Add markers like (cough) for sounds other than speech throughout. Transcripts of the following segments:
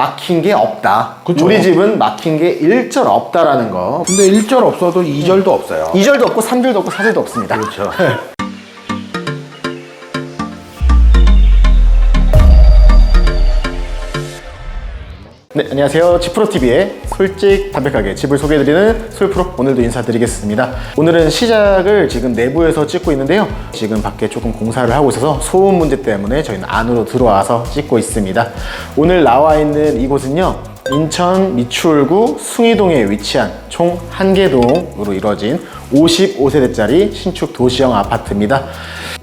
막힌 게 없다. 그쵸. 우리 집은 막힌 게 일절 없다라는 거. 근데 1절 없어도 2절도 없어요. 2절도 없고 3절도 없고 4절도 없습니다. 그렇죠. (laughs) 네, 안녕하세요. 지프로TV의 솔직 담백하게 집을 소개해드리는 솔프로 오늘도 인사드리겠습니다. 오늘은 시작을 지금 내부에서 찍고 있는데요. 지금 밖에 조금 공사를 하고 있어서 소음 문제 때문에 저희는 안으로 들어와서 찍고 있습니다. 오늘 나와 있는 이곳은요. 인천 미추홀구 숭이동에 위치한 총 한개 동으로 이루어진 55세대짜리 신축 도시형 아파트입니다.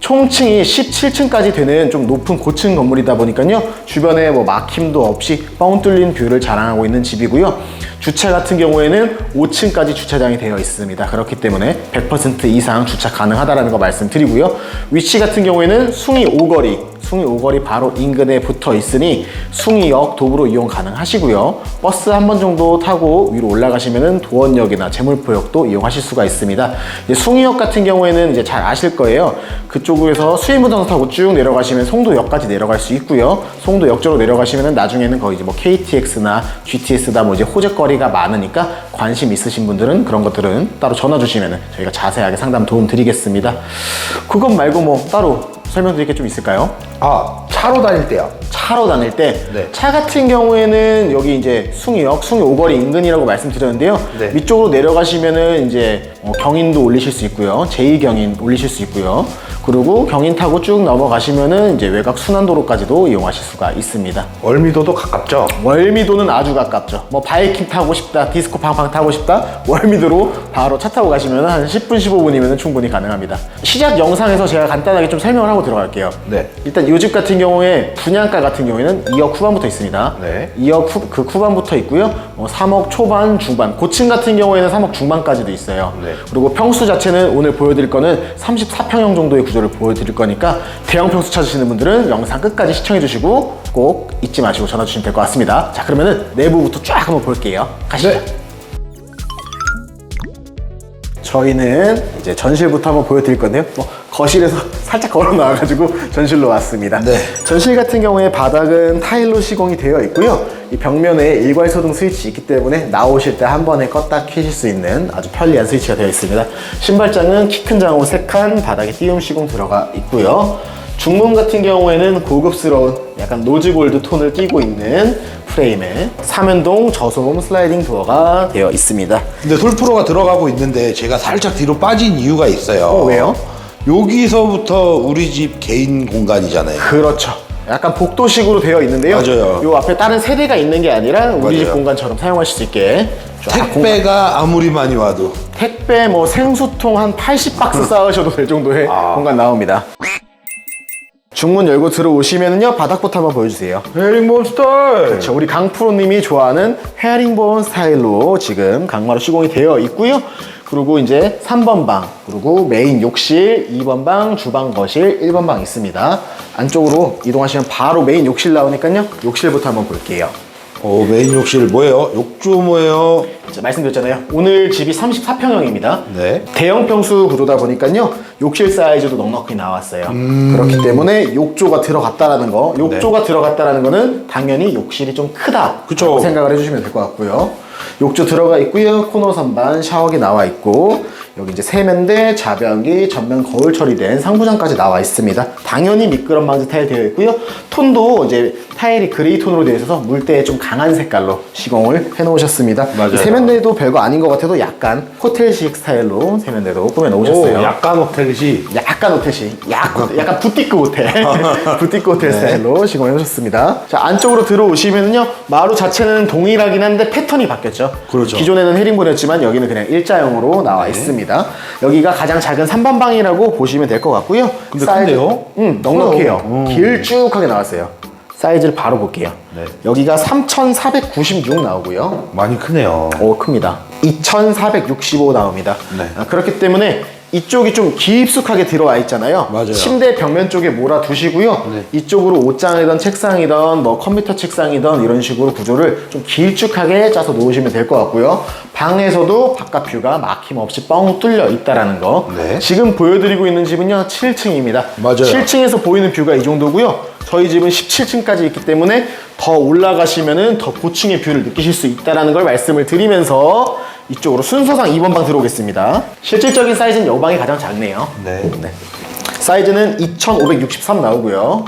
총층이 17층까지 되는 좀 높은 고층 건물이다 보니까요. 주변에 뭐 막힘도 없이 뻥 뚫린 뷰를 자랑하고 있는 집이고요. 주차 같은 경우에는 5층까지 주차장이 되어 있습니다. 그렇기 때문에 100% 이상 주차 가능하다는 거 말씀드리고요. 위치 같은 경우에는 숭이 오거리, 숭이 오거리 바로 인근에 붙어 있으니 숭이역 도보로 이용 가능하시고요. 버스 한 번 정도 타고 위로 올라가시면은 도원역이나 제물포역도 이용하실 수가 있습니다. 숭이역 같은 경우에는 이제 잘 아실 거예요. 그쪽에서 수인부동산 타고 쭉 내려가시면 송도역까지 내려갈 수 있고요. 송도역쪽으로 내려가시면은 나중에는 거의 이제 뭐 KTX나 GTS나 뭐 이제 호재거리가 많으니까 관심 있으신 분들은 그런 것들은 따로 전화 주시면은 저희가 자세하게 상담 도움 드리겠습니다. 그것 말고 뭐 따로 설명드릴 게 좀 있을까요? 아, 차로 다닐 때요. 차로 다닐 때차 네. 같은 경우에는 여기 이제 숭이역, 숭이 오거리 인근이라고 말씀드렸는데요. 네. 위쪽으로 내려가시면은 이제 어, 경인도 올리실 수 있고요. 제2경인 올리실 수 있고요. 그리고 경인 타고 쭉 넘어가시면은 이제 외곽 순환도로까지도 이용하실 수가 있습니다. 월미도도 가깝죠? 월미도는 아주 가깝죠. 뭐 바이킹 타고 싶다, 디스코 팡팡 타고 싶다, 월미도로 바로 차 타고 가시면 한 10분, 15분이면 충분히 가능합니다. 시작 영상에서 제가 간단하게 좀 설명을 하고 들어갈게요. 네. 일단 이 집 같은 경우에 분양가 같은 경우에는 2억 후반부터 있습니다. 네. 2억 후, 그 후반부터 있고요. 어, 3억 초반, 중반. 고층 같은 경우에는 3억 중반까지도 있어요. 네. 그리고 평수 자체는 오늘 보여드릴 거는 34평형 정도의 구조 를 보여드릴 거니까 대형 평수 찾으시는 분들은 영상 끝까지 시청해 주시고 꼭 잊지 마시고 전화 주시면 될 것 같습니다. 자, 그러면은 내부부터 쫙 한번 볼게요. 가시죠. 네. 저희는 이제 전실부터 한번 보여드릴 건데요. 뭐 거실에서 (laughs) 살짝 걸어 나와가지고 전실로 왔습니다. 네. 전실 같은 경우에 바닥은 타일로 시공이 되어 있고요. 이 벽면에 일괄 소등 스위치 있기 때문에 나오실 때 한 번에 껐다 켜실 수 있는 아주 편리한 스위치가 되어 있습니다. 신발장은 키 큰 장으로 3칸 바닥에 띄움 시공 들어가 있고요. 중문 같은 경우에는 고급스러운 약간 노즈골드 톤을 띠고 있는 프레임에 삼연동 저소음 슬라이딩 도어가 되어 있습니다. 근데 솔프로가 들어가고 있는데 제가 살짝 뒤로 빠진 이유가 있어요. 어, 왜요? 여기서부터 우리 집 개인 공간이잖아요. 그렇죠. 약간 복도식으로 되어 있는데요. 맞아요. 요 앞에 다른 세대가 있는 게 아니라 우리 집 맞아요. 공간처럼 사용하실 수 있게 쫙 공간- 택배가 아무리 많이 와도 택배 뭐 생수통 한 80박스 쌓으셔도 될 정도의 아. 공간 나옵니다. 중문 열고 들어오시면은요 바닥부터 한번 보여주세요. 헤링본 스타일. 그렇죠. 우리 강프로님이 좋아하는 헤링본 스타일로 지금 강마루 시공이 되어 있고요. 그리고 이제 3번 방, 그리고 메인 욕실, 2번 방, 주방, 거실, 1번 방 있습니다. 안쪽으로 이동하시면 바로 메인 욕실 나오니까요. 욕실부터 한번 볼게요. 오, 메인 욕실 뭐예요? 욕조 뭐예요? 자, 말씀드렸잖아요. 오늘 집이 34평형입니다. 네. 대형 평수 구조다 보니까요. 욕실 사이즈도 넉넉히 나왔어요. 음. 그렇기 때문에 욕조가 들어갔다라는 거. 네. 욕조가 들어갔다라는 거는 당연히 욕실이 좀 크다. 그쵸. 생각을 해주시면 될 것 같고요. 욕조 들어가 있고요. 코너 선반 샤워기 나와 있고 여기 이제 세면대, 자변기, 전면 거울 처리된 상부장까지 나와 있습니다. 당연히 미끄럼 방지 타일 되어 있고요. 톤도 이제 타일이 그레이 톤으로 되어 있어서 물때에 좀 강한 색깔로 시공을 해 놓으셨습니다. 맞아요. 이 세면대도 별거 아닌 것 같아도 약간 호텔식 스타일로 세면대도 꾸며 오, 놓으셨어요. 약간 호텔이지. 약간 호텔식, 약, 약간 부티크 호텔, (laughs) 부티크 호텔 스타일로 시공해 놓으셨습니다. 자, 안쪽으로 들어오시면요, 마루 자체는 동일하긴 한데 패턴이 바뀌었죠. 그렇죠. 기존에는 헤링본이었지만 여기는 그냥 일자형으로 나와 있습니다. 여기가 가장 작은 3번 방이라고 보시면 될 것 같고요. 근데 큰데요? 응, 넉넉해요. 길쭉하게 나왔어요. 사이즈를 바로 볼게요. 네. 여기가 3,496 나오고요. 많이 크네요. 오 큽니다. 2,465 나옵니다. 네. 아, 그렇기 때문에 이쪽이 좀 깊숙하게 들어와 있잖아요. 맞아요. 침대 벽면 쪽에 몰아 두시고요. 네. 이쪽으로 옷장이든 책상이든 뭐 컴퓨터 책상이든 이런 식으로 구조를 좀 길쭉하게 짜서 놓으시면 될 것 같고요. 방에서도 바깥 뷰가 막힘없이 뻥 뚫려 있다라는 거. 네. 지금 보여드리고 있는 집은요 7층입니다. 맞아요. 7층에서 보이는 뷰가 이 정도고요. 저희 집은 17층까지 있기 때문에 더 올라가시면은 더 고층의 뷰를 느끼실 수 있다라는 걸 말씀을 드리면서 이쪽으로 순서상 2번 방 들어오겠습니다. 실질적인 사이즈는 이 방이 가장 작네요. 네. 네. 사이즈는 2563 나오고요.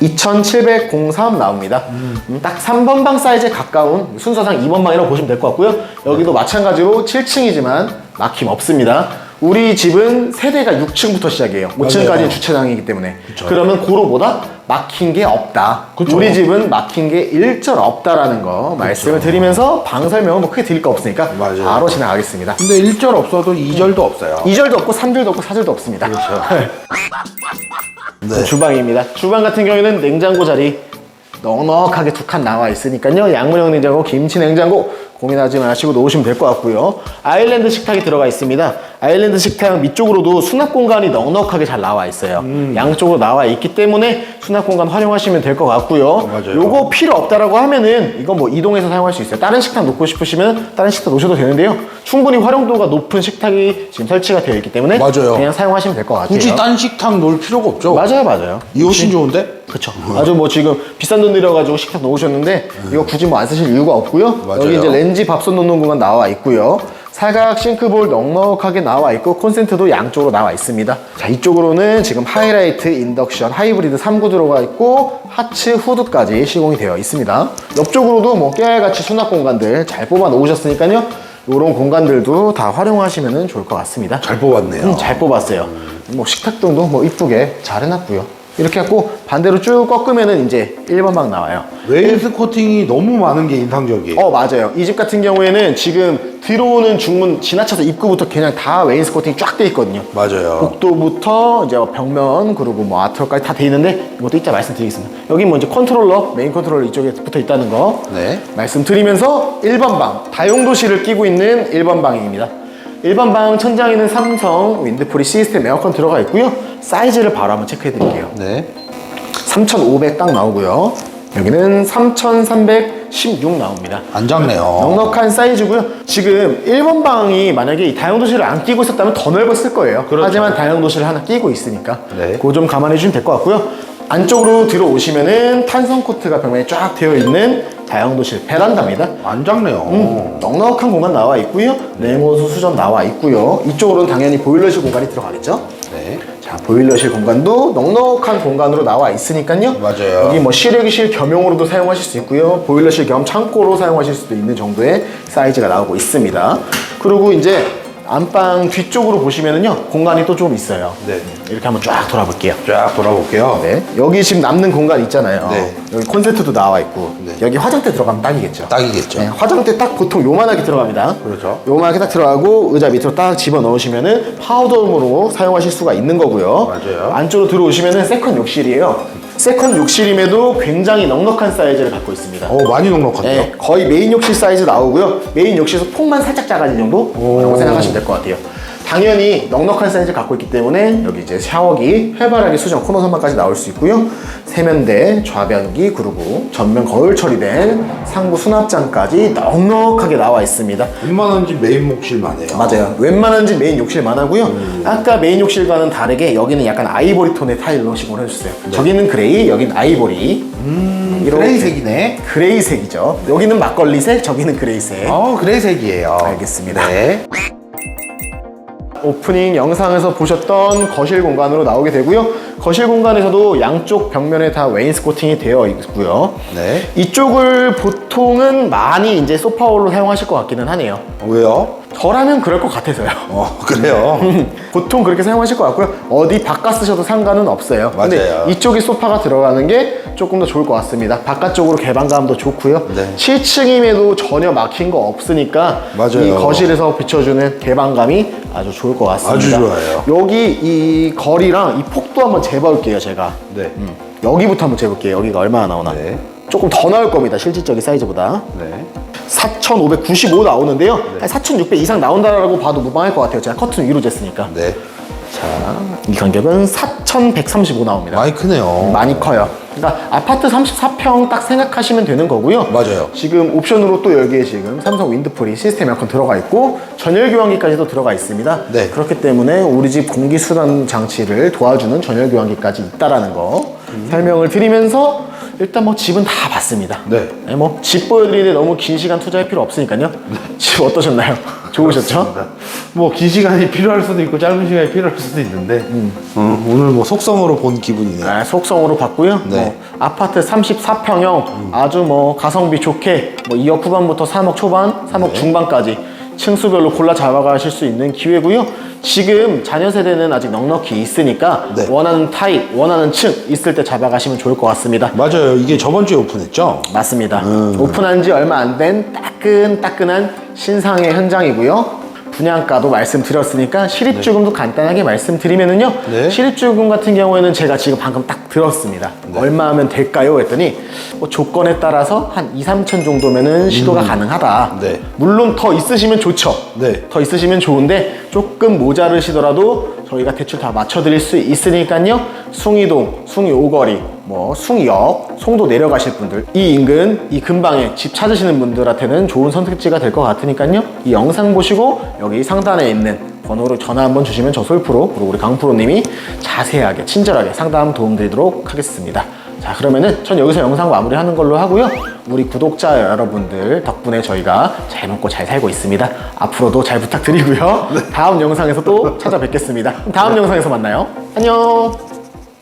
2703 나옵니다. 음, 딱 3번 방 사이즈에 가까운 순서상 2번 방이라고 보시면 될 것 같고요. 여기도 마찬가지로 7층이지만 막힘 없습니다. 우리 집은 세대가 6층부터 시작이에요. 5층까지는 맞아요. 주차장이기 때문에. 그러면 고로보다 막힌 게 없다. 그쵸. 우리 집은 막힌 게 일절 없다라는 거 말씀을 드리면서 방 설명은 뭐 크게 드릴 거 없으니까 맞아요. 바로 지나가겠습니다. 근데 1절 없어도 2절도 없어요. 2절도 없고 3절도 없고 4절도 없습니다. 그렇죠. (laughs) 네, 주방입니다. 주방 같은 경우에는 냉장고 자리 넉넉하게 두 칸 나와 있으니까요. 양문형 냉장고, 김치 냉장고 고민하지 마시고 놓으시면 될 것 같고요. 아일랜드 식탁이 들어가 있습니다. 아일랜드 식탁 밑쪽으로도 수납 공간이 넉넉하게 잘 나와 있어요. 양쪽으로 나와 있기 때문에 수납 공간 활용하시면 될 것 같고요. 맞아요. 요거 필요 없다라고 하면은 이거 뭐 이동해서 사용할 수 있어요. 다른 식탁 놓고 싶으시면 다른 식탁 놓으셔도 되는데요. 충분히 활용도가 높은 식탁이 지금 설치가 되어 있기 때문에 맞아요. 그냥 사용하시면 될 것 같아요. 굳이 딴 식탁 놓을 필요가 없죠. 맞아요, 맞아요. 이 훨씬 좋은데? 그렇죠. 아주 뭐 지금 비싼 돈 들여가지고 식탁 놓으셨는데 이거 굳이 뭐 안 쓰실 이유가 없고요. 맞아요. 여기 이제 렌지 밥솥 놓는 공간 나와 있고요. 사각 싱크볼 넉넉하게 나와 있고 콘센트도 양쪽으로 나와 있습니다. 자 이쪽으로는 지금 하이라이트, 인덕션, 하이브리드 3구 들어가 있고 하츠 후드까지 시공이 되어 있습니다. 옆쪽으로도 뭐 깨알같이 수납 공간들 잘 뽑아 놓으셨으니까요. 이런 공간들도 다 활용하시면 좋을 것 같습니다. 잘 뽑았네요. 음, 잘 뽑았어요. 뭐 식탁등도 뭐 이쁘게 잘 해놨고요. 이렇게 해갖고 반대로 쭉 꺾으면은 이제 1번 방 나와요. 웨일스 코팅이 너무 많은 게 인상적이에요. 어 맞아요. 이 집 같은 경우에는 지금 들어오는 중문 지나쳐서 입구부터 그냥 다 웨인스 코팅이 쫙 돼 있거든요. 맞아요. 복도부터 이제 벽면 그리고 뭐 아트월까지 다 돼 있는데 이것도 이따 말씀드리겠습니다. 여기 뭐 이제 컨트롤러 메인 컨트롤러 이쪽에 붙어 있다는 거 네. 말씀드리면서 1번 방 다용도실을 끼고 있는 1번 방입니다. 1번 방 천장에는 삼성 윈드프리 시스템 에어컨 들어가 있고요. 사이즈를 바로 한번 체크해 드릴게요. 네. 3,500 딱 나오고요. 여기는 3,316 나옵니다. 안 작네요. 넉넉한 사이즈고요. 지금 1번 방이 만약에 이 다용도실을 안 끼고 있었다면 더 넓었을 거예요. 그렇죠. 하지만 다용도실을 하나 끼고 있으니까 네. 그거 좀 감안해 주시면 될 것 같고요. 안쪽으로 들어오시면은 탄성 코트가 벽면에 쫙 되어 있는 다용도실 베란다입니다. 안 작네요. 음, 넉넉한 공간 나와 있고요. 냉온수 수전 나와 있고요. 이쪽으로는 당연히 보일러실 공간이 들어가겠죠. 네. 자, 보일러실 공간도 넉넉한 공간으로 나와 있으니까요. 맞아요. 여기 뭐 실외기실 겸용으로도 사용하실 수 있고요. 보일러실 겸 창고로 사용하실 수도 있는 정도의 사이즈가 나오고 있습니다. 그리고 이제 안방 뒤쪽으로 보시면은요. 공간이 또 좀 있어요. 네. 이렇게 한번 쫙 돌아볼게요. 쫙 돌아볼게요. 네. 여기 지금 남는 공간 있잖아요. 네. 여기 콘센트도 나와 있고. 네. 여기 화장대 들어가면 딱이겠죠. 딱이겠죠. 네, 화장대 딱 보통 요만하게 들어갑니다. 그렇죠. 요만하게 딱 들어가고 의자 밑으로 딱 집어 넣으시면은 파우더룸으로 사용하실 수가 있는 거고요. 맞아요. 안쪽으로 들어오시면은 세컨 욕실이에요. 세컨 욕실임에도 굉장히 넉넉한 사이즈를 갖고 있습니다. 어, 많이 넉넉한데요. 네, 거의 메인 욕실 사이즈 나오고요. 메인 욕실에서 폭만 살짝 작아진 정도? 라고 생각하시면 될 것 같아요. 당연히 넉넉한 사이즈 갖고 있기 때문에 여기 이제 샤워기, 해바라기 수정 코너 선반까지 나올 수 있고요. 세면대, 좌변기, 그리고 전면 거울 처리된 상부 수납장까지 넉넉하게 나와 있습니다. 웬만한 집 메인 목실만 해요. 맞아요. 웬만한 집 메인 욕실만 하고요. 아까 메인 욕실과는 다르게 여기는 약간 아이보리 톤의 타일로 시공을 해주세요. 저기는 그레이, 여긴 아이보리. 이렇게 그레이색이네. 그레이색이죠. 여기는 막걸리색, 저기는 그레이색. 어, 그레이색이에요. 알겠습니다. 네. 오프닝 영상에서 보셨던 거실 공간으로 나오게 되고요. 거실 공간에서도 양쪽 벽면에 다 웨인스코팅이 되어 있고요. 네. 이쪽을 보통은 많이 이제 소파홀로 사용하실 것 같기는 하네요. 왜요? 저라면 그럴 것 같아서요. 어, 그래요. (laughs) 보통 그렇게 사용하실 것 같고요. 어디 바깥 쓰셔도 상관은 없어요. 근데 맞아요. 이쪽에 소파가 들어가는 게 조금 더 좋을 것 같습니다. 바깥쪽으로 개방감도 좋고요. 네. 7층임에도 전혀 막힌 거 없으니까 맞아요. 이 거실에서 비춰주는 개방감이 아주 좋을 것 같습니다. 아주 좋아요. 여기 이 거리랑 이 폭도 한번 재볼게요, 제가. 네. 음, 여기부터 한번 재볼게요. 여기가 얼마나 나오나. 네. 조금 더 나올 겁니다. 실질적인 사이즈보다. 네. 4,595 나오는데요. 한 4,600 이상 나온다라고 봐도 무방할 것 같아요. 제가 커튼 위로 쟀으니까. 네. 자, 이 간격은 4,135 나옵니다. 많이 크네요. 많이 커요. 그러니까 아파트 34평 딱 생각하시면 되는 거고요. 맞아요. 지금 옵션으로 또 여기에 지금 삼성 윈드프리 시스템 에어컨 들어가 있고 전열 교환기까지도 들어가 있습니다. 네. 그렇기 때문에 우리 집 공기 순환 장치를 도와주는 전열 교환기까지 있다라는 거 설명을 드리면서 일단 뭐 집은 다 봤습니다. 네. 뭐집 보여드리는데 너무 긴 시간 투자할 필요 없으니까요. 집 어떠셨나요? (laughs) 좋으셨죠? 뭐 긴 시간이 필요할 수도 있고 짧은 시간이 필요할 수도 있는데 어, 오늘 뭐 속성으로 본 기분이네요. 네, 속성으로 봤고요. 네. 뭐 아파트 34평형 아주 뭐 가성비 좋게 뭐 2억 후반부터 3억 초반, 3억 중반까지 층수별로 골라 잡아가실 수 있는 기회고요. 지금 자녀 세대는 아직 넉넉히 있으니까 네. 원하는 타입, 원하는 층 있을 때 잡아가시면 좋을 것 같습니다. 맞아요. 이게 저번 주에 오픈했죠? 맞습니다. 오픈한 지 얼마 안 된 따끈따끈한 신상의 현장이고요. 분양가도 말씀드렸으니까 실입주금도 간단하게 말씀드리면은요. 네. 실입주금 같은 경우에는 제가 지금 방금 딱 들었습니다. 얼마 하면 될까요? 했더니 뭐 조건에 따라서 한 2, 3천 정도면은 시도가 가능하다. 네. 물론 더 있으시면 좋죠. 네. 더 있으시면 좋은데 조금 모자르시더라도 저희가 대출 다 맞춰드릴 수 있으니까요. 숭이동, 숭이 오거리, 뭐 숭이역, 송도 내려가실 분들 이 인근, 이 근방에 집 찾으시는 분들한테는 좋은 선택지가 될 것 같으니까요. 이 영상 보시고 여기 상단에 있는 번호로 전화 한번 주시면 저 솔프로 그리고 우리 강프로님이 자세하게 친절하게 상담 도움드리도록 하겠습니다. 자 그러면은 전 여기서 영상 마무리하는 걸로 하고요. 우리 구독자 여러분들 덕분에 저희가 잘 먹고 잘 살고 있습니다. 앞으로도 잘 부탁드리고요. (laughs) 다음 영상에서 또 찾아뵙겠습니다. 다음 영상에서 만나요. 안녕.